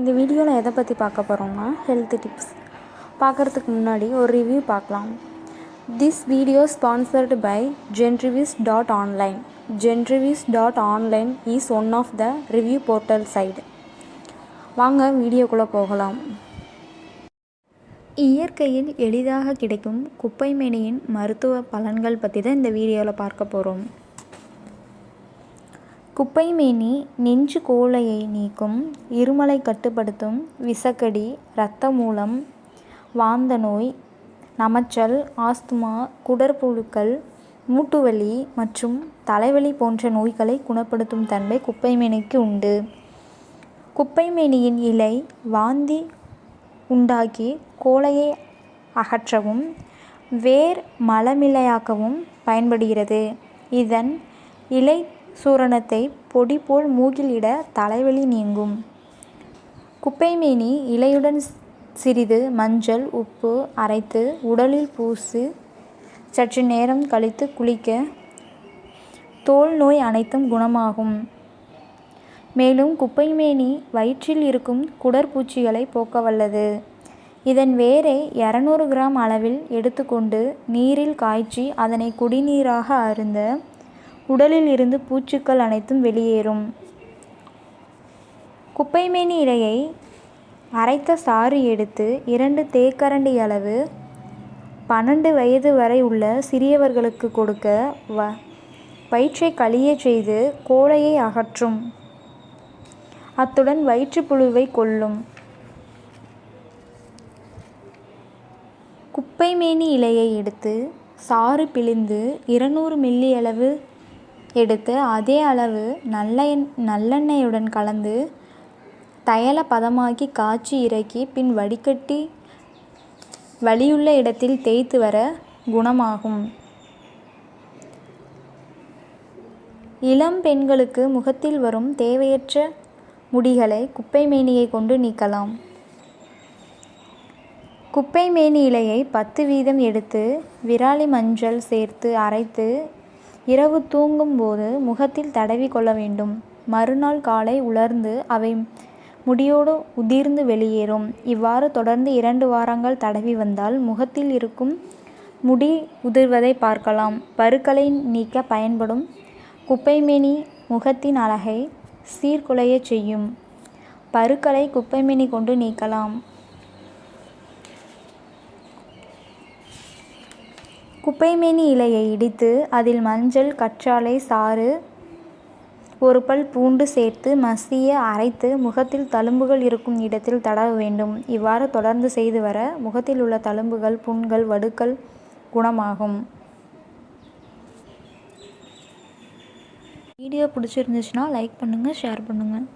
இந்த வீடியோவில் எதை பற்றி பார்க்க போகிறோம்னா ஹெல்த் டிப்ஸ் பார்க்குறதுக்கு முன்னாடி ஒரு ரிவ்யூ பார்க்கலாம். This video sponsored by Genrevis dot online Genrevis dot online is one of the review portal site வாங்க வீடியோக்குள்ளே போகலாம். இயற்கையில் எளிதாக கிடைக்கும் குப்பைமேனியின் மருத்துவ பலன்கள் பற்றி தான் இந்த வீடியோவில் பார்க்க போகிறோம் குப்பைமேனி நெஞ்சு கோழையை நீக்கும் இருமலை கட்டுப்படுத்தும் விசக்கடி இரத்த மூலம் வாந்த நோய் நமைச்சல் ஆஸ்துமா குடற்புழுக்கள் மூட்டுவலி மற்றும் தலைவலி போன்ற நோய்களை குணப்படுத்தும் தன்மை குப்பைமேனிக்கு உண்டு. குப்பைமேனியின் இலை வாந்தி உண்டாக்கி கோழையை அகற்றவும் வேர் மலமிலையாக்கவும் பயன்படுகிறது. இதன் இலை சூரணத்தை பொடி போல் மூகிலிட தலைவலி நீங்கும். குப்பைமேனி இலையுடன் சிறிது மஞ்சள் உப்பு அரைத்து உடலில் பூசி சற்று நேரம் கழித்து குளிக்க தோல் நோய் அனைத்தும் குணமாகும். மேலும் குப்பைமேனி வயிற்றில் இருக்கும் குடற்பூச்சிகளை போக்க வல்லது இதன் வேரை இரநூறு கிராம் அளவில் எடுத்துக்கொண்டு நீரில் காய்ச்சி அதனை குடிநீராக அருந்த உடலில் இருந்து பூச்சுக்கள் அனைத்தும் வெளியேறும். குப்பைமேனி இலையை அரைத்த சாறு எடுத்து இரண்டு தேக்கரண்டி அளவு பன்னெண்டு வயது வரை உள்ள சிறியவர்களுக்கு கொடுக்க வ வயிற்றை கழிய செய்து கோழையை அகற்றும். அத்துடன் வயிற்றுப்புழுவை கொல்லும். குப்பைமேனி இலையை எடுத்து சாறு பிழிந்து இருநூறு மில்லி அளவு எடுத்து அதே அளவு நல்ல நல்லெண்ணெயுடன் கலந்து தையலை பதமாக்கி காய்ச்சி இறக்கி பின் வடிகட்டி வலியுள்ள இடத்தில் தேய்த்து வர குணமாகும். இளம் பெண்களுக்கு முகத்தில் வரும் தேவையற்ற முடிகளை குப்பைமேனியை கொண்டு நீக்கலாம். குப்பைமேனி இலையை பத்து வீதம் எடுத்து விராலி மஞ்சள் சேர்த்து அரைத்து இரவு தூங்கும்போது முகத்தில் தடவி கொள்ள வேண்டும். மறுநாள் காலை உலர்ந்து அவை முடியோடு உதிர்ந்து வெளியேறும். இவ்வாறு தொடர்ந்து இரண்டு வாரங்கள் தடவி வந்தால் முகத்தில் இருக்கும் முடி உதிர்வதை பார்க்கலாம். பருக்களை நீக்க பயன்படும் குப்பைமேனி முகத்தின் அழகை சீர்குலைய செய்யும். பருக்களை குப்பைமேனி கொண்டு நீக்கலாம். குப்பைமேனி இலையை இடித்து அதில் மஞ்சள் கற்றாழை சாறு ஒரு பல் பூண்டு சேர்த்து மசிய அரைத்து முகத்தில் தழும்புகள் இருக்கும் இடத்தில் தடவ வேண்டும். இவ்வாறு தொடர்ந்து செய்து வர முகத்தில் உள்ள தழும்புகள் புண்கள் வடுக்கள் குணமாகும். வீடியோ பிடிச்சிருந்துச்சுன்னா லைக் பண்ணுங்கள் ஷேர் பண்ணுங்கள்